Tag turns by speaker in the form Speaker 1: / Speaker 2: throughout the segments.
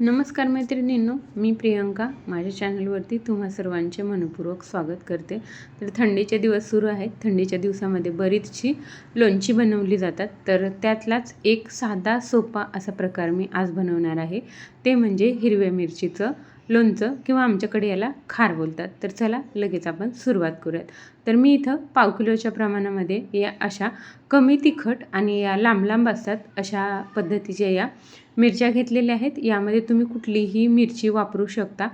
Speaker 1: नमस्कार मैत्रिणींनो मी प्रियंका. माझ्या चॅनलवरती तुम्हा सर्वांचे मनपूर्वक स्वागत करते. तर थंडीचे दिवस सुरू आहेत. थंडीच्या दिवसामध्ये बरीचशी लोणची बनवली जातात. तर त्यातलाच एक साधा सोपा असा प्रकार मी आज बनवणार आहे. ते म्हणजे हिरव्या मिरचीचं लोणचं किंवा आमच्याकडे याला खार बोलतात. तर चला लगेच आपण सुरुवात करूयात. तर मी इथं पाव किलोच्या प्रमाणामध्ये या अशा कमी तिखट आणि या लांब लांब असतात अशा पद्धतीच्या या मिरच्या घेतलेल्या आहेत. यामध्ये तुम्ही कुठलीही मिरची वापरू शकता.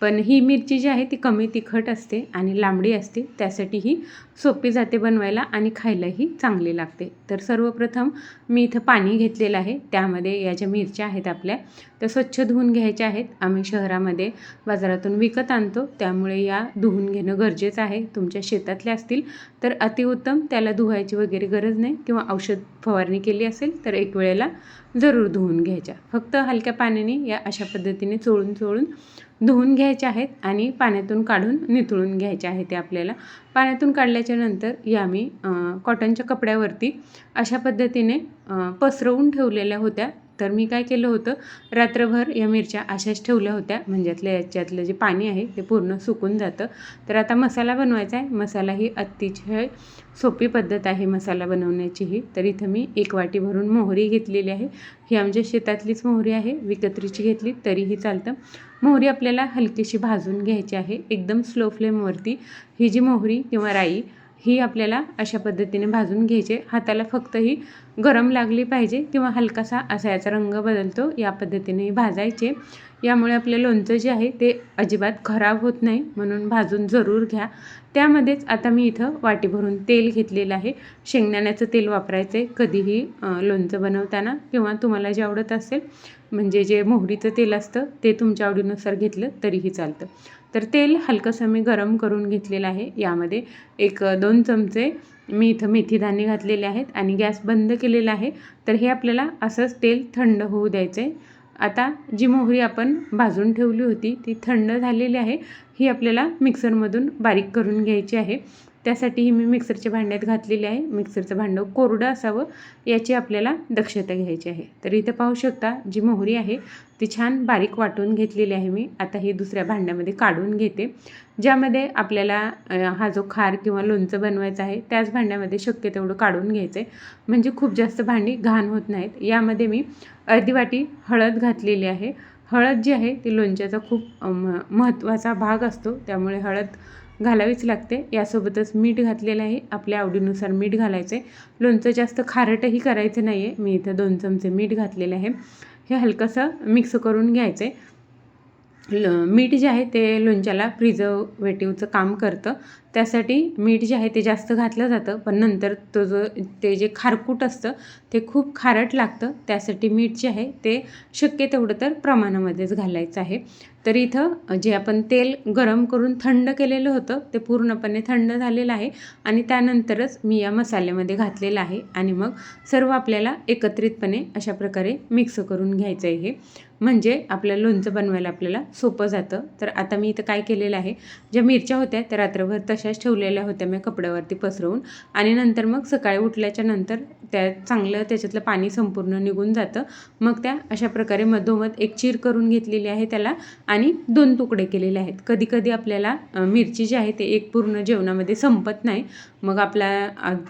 Speaker 1: पण ही मिरची जी आहे ती कमी तिखट असते आणि लांबडी असते. त्यासाठी ही सोपी जाते बनवायला आणि खायलाही चांगली लागते. तर सर्वप्रथम मी इथं पाणी घेतलेलं आहे. त्यामध्ये या ज्या मिरच्या आहेत आपल्या त्या स्वच्छ धुवून घ्यायच्या आहेत. आम्ही शहरामध्ये बाजारातून विकत आणतो. त्यामुळे या धुवून घेणं गरजेचं आहे. तुमच्या शेतातल्या असतील तर अतिउत्तम त्याला धुवायची वगैरे गरज नाही. किंवा औषध फवारणी केली असेल तर एक वेळेला जरूर धुवून घ्यायच्या. फक्त हलक्या पाण्याने या अशा पद्धतीने चोळून चोळून धुवून घ्यायचे आहेत आणि पाण्यातून काढून निथळून घ्यायचे आहे ते आपल्याला. पाण्यातून काढल्याच्या नंतर या मी कॉटनच्या कपड्यावरती अशा पद्धतीने पसरवून ठेवलेल्या होत्या. तर मी काय केलं होतं रात्रभर या मिरच्या अशाच ठेवल्या होत्या. म्हणजेतल्या याच्यातलं जे पाणी आहे ते पूर्ण सुकून जातं. तर आता मसाला बनवायचा आहे. मसाला ही अतिशय सोपी पद्धत आहे मसाला बनवण्याची ही तर इथं मी एक वाटी भरून मोहरी घेतलेली आहे. ही आमच्या शेतातलीच मोहरी आहे. विकत्रीची घेतली तरीही चालतं. मोहरी आपल्याला हलकीशी भाजून घ्यायची आहे. एकदम स्लो फ्लेमवरती ही जी मोहरी किंवा राई ही आपल्याला अशा पद्धतीने भाजून घ्यायचे हाताला फक्त ही गरम लागली पाहिजे किंवा हलकासा असा याचा रंग बदलतो या पद्धतीने भाजायचे. यामुळे आपलं लोणचं जे आहे ते अजिबात खराब होत नाही म्हणून भाजून जरूर घ्या. त्यामध्येच आता मी इथं वाटी भरून तेल घेतलेलं आहे. शेंगदाण्याचं तेल वापरायचं आहे कधीही लोणचं बनवताना किंवा तुम्हाला जे आवडत असेल. म्हणजे जे मोहरीचं तेल असतं ते तुमच्या आवडीनुसार घेतलं तरीही चालतं. तर तेल हलकंसं मी गरम करून घेतलेलं आहे. यामध्ये एक दोन चमचे मी इथं धान्य घातलेले आहेत आणि गॅस बंद केलेला आहे. तर हे आपल्याला असंच तेल थंड होऊ द्यायचं आहे आता जी मोहरी आपण भाजून ठेवली होती ती थंड झालेली आहे. ही आपल्याला मिक्सरमधून बारीक करून घ्यायची आहे. त्यासाठी ही मी मिक्सरच्या भांड्यात घातलेली आहे. मिक्सरचं भांडं कोरडं असावं याची आपल्याला दक्षता घ्यायची आहे. तर इथं पाहू शकता जी मोहरी आहे ती छान बारीक वाटून घेतलेली आहे मी. आता ही दुसऱ्या भांड्यामध्ये काढून घेते. ज्यामध्ये आपल्याला हा जो खार किंवा लोणचं बनवायचं आहे त्याच भांड्यामध्ये शक्य तेवढं काढून घ्यायचं आहे म्हणजे खूप जास्त भांडी घाण होत नाहीत. यामध्ये मी अर्धी वाटी हळद घातलेली आहे. हळद जी आहे ती लोणच्याचा खूप महत्त्वाचा भाग असतो. त्यामुळे हळद घालावीच लागते. यासोबतच मीठ घातलेलं आहे. आपल्या आवडीनुसार मीठ घालायचं आहे लोणचं जास्त खारटही करायचं नाही आहे मी इथं दोन चमचे मीठ घातलेलं आहे. हे हलकंसं मिक्स करून घ्यायचं आहे ल मीठ जे आहे ते लोणच्याला प्रिझर्वेटिव्हचं काम करतं. त्यासाठी मीठ जे आहे ते जास्त घातलं जातं पण नंतर तो जो ते जे खारकूट असतं ते खूप खारट लागतं. त्यासाठी मीठ जे आहे ते शक्य तेवढं तर प्रमाणामध्येच घालायचं आहे. तर इथं जे आपण तेल गरम करून थंड केलेलं होतं ते पूर्णपणे थंड झालेलं आहे आणि त्यानंतरच मी या मसाल्यामध्ये घातलेलं आहे आणि मग सर्व आपल्याला एकत्रितपणे अशा प्रकारे मिक्स करून घ्यायचं आहे हे. म्हणजे आपलं लोणचं बनवायला आपल्याला सोपं जातं. तर आता मी इथं काय केलेलं आहे ज्या मिरच्या होत्या त्या रात्रभर तशा अशाच ठेवलेल्या होत्या मी कपड्यावरती पसरवून. आणि नंतर मग सकाळी उठल्याच्या नंतर त्या चांगलं त्याच्यातलं पाणी संपूर्ण निघून जातं. मग त्या अशा प्रकारे मधोमध एक चीर करून घेतलेली आहे त्याला आणि दोन तुकडे केलेले आहेत. कधी कधी आपल्याला मिरची जी आहे ते एक पूर्ण जेवणामध्ये संपत नाही. मग आपला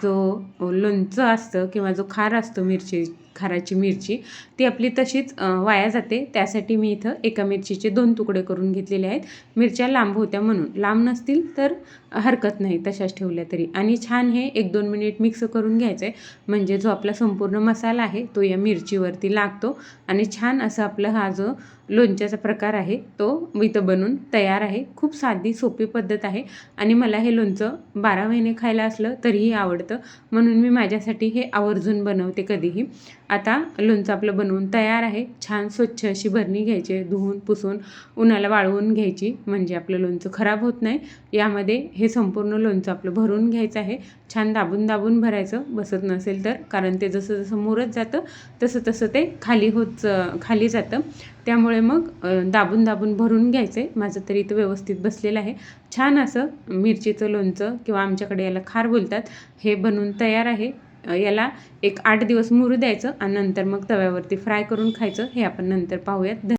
Speaker 1: जो लोणचं असतं किंवा जो खार असतो मिरची खाराची मिरची ती आपली तशीच वाया जाते. त्यासाठी मी इथं एका मिरचीचे दोन तुकडे करून घेतलेले आहेत. मिरच्या लांब होत्या म्हणून. लांब नसतील तर हरकत नाही तशाच ठेवल्या तरी. आणि छान हे एक दोन मिनिट मिक्स करून घ्यायचं आहे म्हणजे जो आपला संपूर्ण मसाला आहे तो या मिरचीवरती लागतो. आणि छान असं आपलं हा जो लोणच्याचा प्रकार आहे तो इथं बनून तयार आहे. खूप साधी सोपी पद्धत आहे. आणि मला हे लोणचं बारा महिने खायला असलं तरीही आवडतं. म्हणून मी माझ्यासाठी हे आवर्जून बनवते कधीही. आता लोणचं आपलं बनवून तयार आहे. छान स्वच्छ अशी भरणी घ्यायची धुवून पुसून उन्हाला वाळवून घ्यायची. म्हणजे आपलं लोणचं खराब होत नाही. यामध्ये हे संपूर्ण लोणचं आपलं भरून घ्यायचं आहे. छान दाबून दाबून भरायचं बसत नसेल तर. कारण ते जसं जसं मुरत जातं तसं तसं ते खाली होत खाली जातं. त्यामुळे मग दाबून दाबून भरून घ्यायचं. आहे माझं तरी इथं व्यवस्थित बसलेलं आहे. छान असं मिरचीचं लोणचं किंवा आमच्याकडे याला खार बोलतात हे बनवून तयार आहे. याला एक आठ दिवस मुरू द्यायचं आणि नंतर मग तव्यावरती फ्राय करून खायचं. हे आपण नंतर पाहूयात.